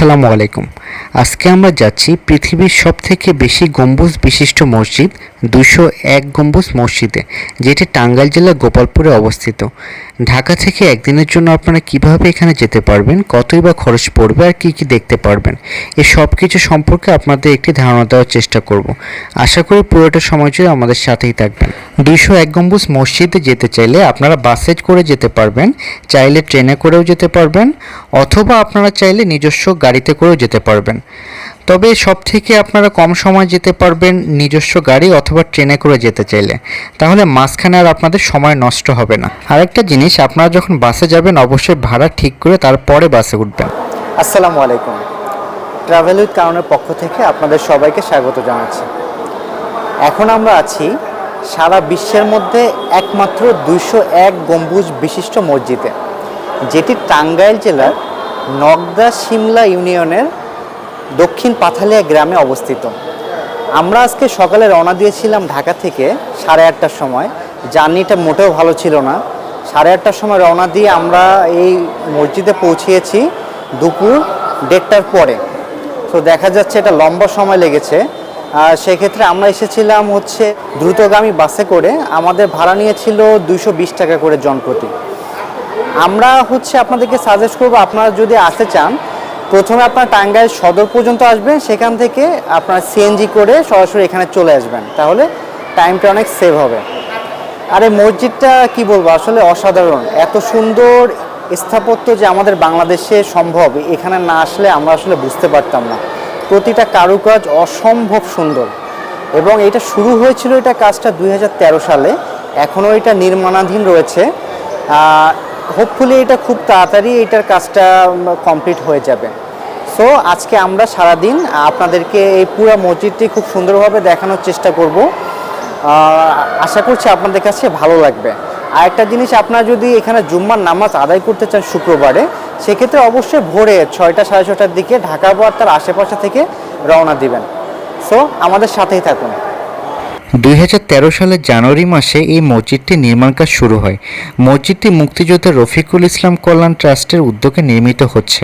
আসসালামু আলাইকুম। আজকে আমরা যাচ্ছি পৃথিবীর সব থেকে বেশি গম্বুজ বিশিষ্ট মসজিদ, দুশো এক গম্বুজ মসজিদে, যেটি টাঙ্গাইল জেলার গোপালপুরে অবস্থিত। ঢাকা থেকে একদিনের জন্য আপনারা কীভাবে এখানে যেতে পারবেন, কতই বা খরচ পড়বে আর কী কী দেখতে পারবেন এই সব কিছু সম্পর্কে আপনাদের একটি ধারণা দেওয়ার চেষ্টা করব। আশা করি পুরোটা সময় জুড়ে আমাদের সাথেই থাকবেন। দুইশো এক গম্বুজ মসজিদে যেতে চাইলে আপনারা বাসে করে যেতে পারবেন, চাইলে ট্রেনে করেও যেতে পারবেন, অথবা আপনারা চাইলে নিজস্ব গাড়িতে করেও যেতে পারবেন। তবে সব থেকে আপনারা কম সময় যেতে পারবেন নিজস্ব গাড়ি অথবা ট্রেনে করে যেতে চাইলে। তাহলে মাঝখানে আর আপনাদের সময় নষ্ট হবে না। আরেকটা জিনিস, আপনারা যখন বাসে যাবেন, অবশ্যই ভাড়া ঠিক করে তারপরে বাসে উঠবেন। আসসালামু আলাইকুম। ট্রাভেল উইথ কারণের পক্ষ থেকে আপনাদের সবাইকে স্বাগত জানাচ্ছি। এখন আমরা আছি সারা বিশ্বের মধ্যে একমাত্র দুইশো এক গম্বুজ বিশিষ্ট মসজিদে, যেটি টাঙ্গাইল জেলার নগদা সিমলা ইউনিয়নের দক্ষিণ পাথালিয়া গ্রামে অবস্থিত। আমরা আজকে সকালে রওনা দিয়েছিলাম ঢাকা থেকে সাড়ে আটটার সময়। জার্নিটা মোটেও ভালো ছিল না। সাড়ে আটটার সময় রওনা দিয়ে আমরা এই মসজিদে পৌঁছিয়েছি দুপুর দেড়টার পরে। তো দেখা যাচ্ছে এটা লম্বা সময় লেগেছে। আর সেক্ষেত্রে আমরা এসেছিলাম হচ্ছে দ্রুতগামী বাসে করে। আমাদের ভাড়া নিয়েছিল দুইশো বিশ টাকা করে জনপ্রতি আমরা হচ্ছে আপনাদেরকে সাজেস্ট করব, আপনারা যদি আসতে চান প্রথমে আপনার টাঙ্গাইল সদর পর্যন্ত আসবেন, সেখান থেকে আপনার সিএনজি করে সরাসরি এখানে চলে আসবেন। তাহলে টাইমটা অনেক সেভ হবে। আর এই মসজিদটা কি বলব? আসলে অসাধারণ। এত সুন্দর স্থাপত্য যে আমাদের বাংলাদেশে সম্ভব, এখানে না আসলে আমরা আসলে বুঝতে পারতাম না। প্রতিটা কারুকাজ অসম্ভব সুন্দর। এবং এটা শুরু হয়েছিল এটা কাজটা দুই হাজার তেরো সালে। এখনও এটা নির্মাণাধীন রয়েছে। হোপফুলি এটা খুব তাড়াতাড়ি এটার কাজটা কমপ্লিট হয়ে যাবে। সো আজকে আমরা সারাদিন আপনাদেরকে এই পুরো মসজিদটি খুব সুন্দরভাবে দেখানোর চেষ্টা করব। আশা করছি আপনাদের কাছে ভালো লাগবে। আর একটা জিনিস, আপনারা যদি এখানে জুম্মার নামাজ আদায় করতে চান শুক্রবারে, সেক্ষেত্রে অবশ্যই ভোরে ছয়টা সাড়ে ছটার দিকে ঢাকা বা তার আশেপাশে থেকে রওনা দিবেন। সো আমাদের সাথেই থাকুন। দুই হাজার তেরো সালের জানুয়ারি মাসে এই মসজিদটি নির্মাণ কাজ শুরু হয়। মসজিদটি মুক্তিযোদ্ধা রফিকুল ইসলাম কল্যাণ ট্রাস্টের উদ্যোগে নির্মিত হচ্ছে।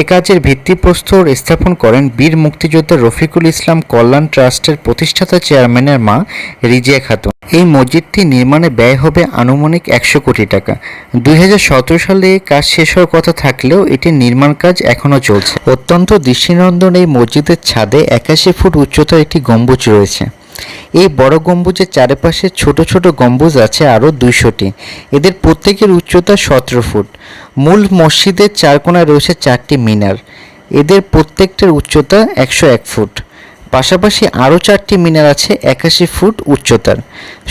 এ কাজের ভিত্তিপ্রস্তর স্থাপন করেন বীর মুক্তিযোদ্ধা রফিকুল ইসলাম কল্যাণ ট্রাস্টের প্রতিষ্ঠাতা চেয়ারম্যানের মা রিজিয়া খাতুন। এই মসজিদটি নির্মাণে ব্যয় হবে আনুমানিক একশো কোটি টাকা। দুই হাজার সতেরো সালে কাজ শেষ হওয়ার কথা থাকলেও এটির নির্মাণ কাজ এখনও চলছে। অত্যন্ত দৃষ্টিনন্দন এই মসজিদের ছাদে একাশি ফুট উচ্চতার একটি গম্বুজ রয়েছে। এই বড় গম্বুজের চারপাশে ছোট ছোট গম্বুজ আছে আরও দুইশোটি। এদের প্রত্যেকের উচ্চতা সতেরো ফুট। মূল মসজিদের চার কোণায় রয়েছে চারটি মিনার। এদের প্রত্যেকটির উচ্চতা একশো এক ফুট। পাশাপাশি আরও চারটি মিনার আছে একাশি ফুট উচ্চতার।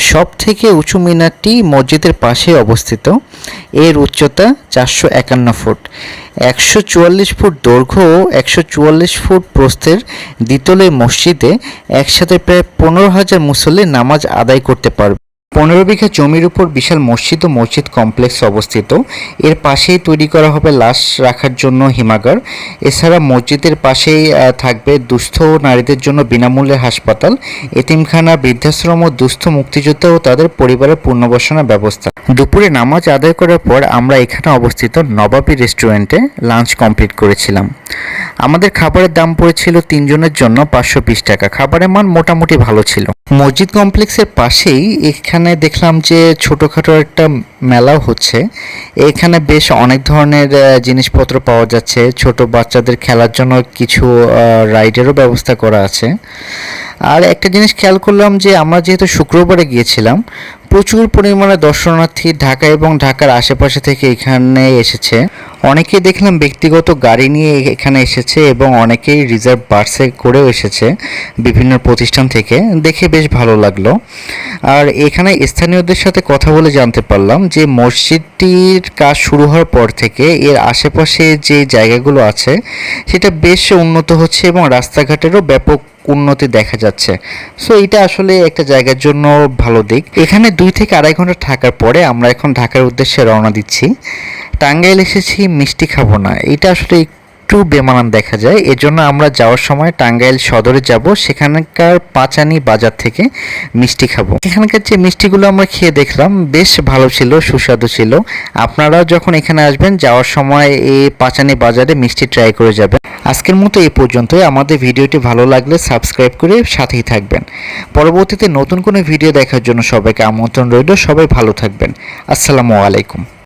সব থেকে উঁচু মিনারটি মসজিদের পাশে অবস্থিত। এর উচ্চতা চারশো একান্ন ফুট। একশো চুয়াল্লিশ ফুট দৈর্ঘ্য ও একশো চুয়াল্লিশ ফুট প্রস্থের দ্বিতলে মসজিদে একসাথে প্রায় পনেরো হাজার মুসল্লি নামাজ আদায় করতে পারবে। পনেরো বিঘা জমির উপর বিশাল মসজিদ ও মসজিদ কমপ্লেক্স অবস্থিত। এর পাশেই তৈরি করা হবে লাশ রাখার জন্য হিমাগার। এছাড়া মসজিদের পাশেই থাকবে দুস্থ নারীদের জন্য বিনামূল্যে হাসপাতাল। এতিমখানা বৃদ্ধাশ্রম ও দুস্থ মুক্তিযোদ্ধা ও তাদের পরিবারের পুনর্বাসনের ব্যবস্থা। দুপুরে নামাজ আদায় করার পর আমরা এখানে অবস্থিত নবাবী রেস্টুরেন্টে লাঞ্চ কমপ্লিট করেছিলাম। আমাদের খাবারের দাম পড়েছিল তিনজনের জন্য পাঁচশো বিশ টাকা। খাবারের মান মোটামুটি ভালো ছিল। মসজিদ কমপ্লেক্সের পাশেই এখানে দেখলাম যে ছোটোখাটো একটা মেলাও হচ্ছে। এখানে বেশ অনেক ধরনের জিনিসপত্র পাওয়া যাচ্ছে। ছোট বাচ্চাদের খেলার জন্য কিছু রাইডেরও ব্যবস্থা করা আছে। আর একটা জিনিস খেয়াল করলাম যে আমরা যেহেতু শুক্রবারে গিয়েছিলাম, প্রচুর পরিমাণে দর্শনার্থী ঢাকা এবং ঢাকার আশেপাশে থেকে এখানে এসেছে। অনেকে দেখলাম ব্যক্তিগত গাড়ি নিয়ে এখানে এসেছে এবং অনেকেই রিজার্ভ বাসে করেও এসেছে বিভিন্ন প্রতিষ্ঠান থেকে। দেখে বেশ ভালো লাগল। আর এখানে স্থানীয়দের সাথে কথা বলে জানতে পারলাম যে মসজিদটির কাজ শুরু হওয়ার পর থেকে এর আশেপাশে যে জায়গাগুলো আছে, সেটা বেশ উন্নত হচ্ছে এবং রাস্তাঘাটেরও ব্যাপক উন্নতি দেখা যাচ্ছে। সো এটা আসলে একটা জায়গার জন্য ভালো দিক। এখানে দুই থেকে আড়াই ঘণ্টা থাকার পরে আমরা এখন ঢাকার উদ্দেশ্যে রওনা দিচ্ছি। টাঙ্গাইল এসেছি, মিষ্টি খাব না। এটা আসলে একটু বেমানান দেখা যায়। এজন্য আমরা যাওয়ার সময় টাঙ্গাইল সদরে যাব। সেখানকার পাঁচানি বাজার থেকে মিষ্টি খাব। এখানকার যে মিষ্টিগুলো আমরা খেয়ে দেখলাম, বেশ ভালো ছিল, সুস্বাদু ছিল। আপনারাও যখন এখানে আসবেন, যাওয়ার সময় এই পাঁচানি বাজারে মিষ্টি ট্রাই করে যাবেন। আজকের মতো এই পর্যন্তই। আমাদের ভিডিওটি ভালো লাগলে সাবস্ক্রাইব করে সাথেই থাকবেন। পরবর্তীতে নতুন কোনো ভিডিও দেখার জন্য সবাইকে আমন্ত্রণ রইল। সবাই ভালো থাকবেন। আসসালামু আলাইকুম।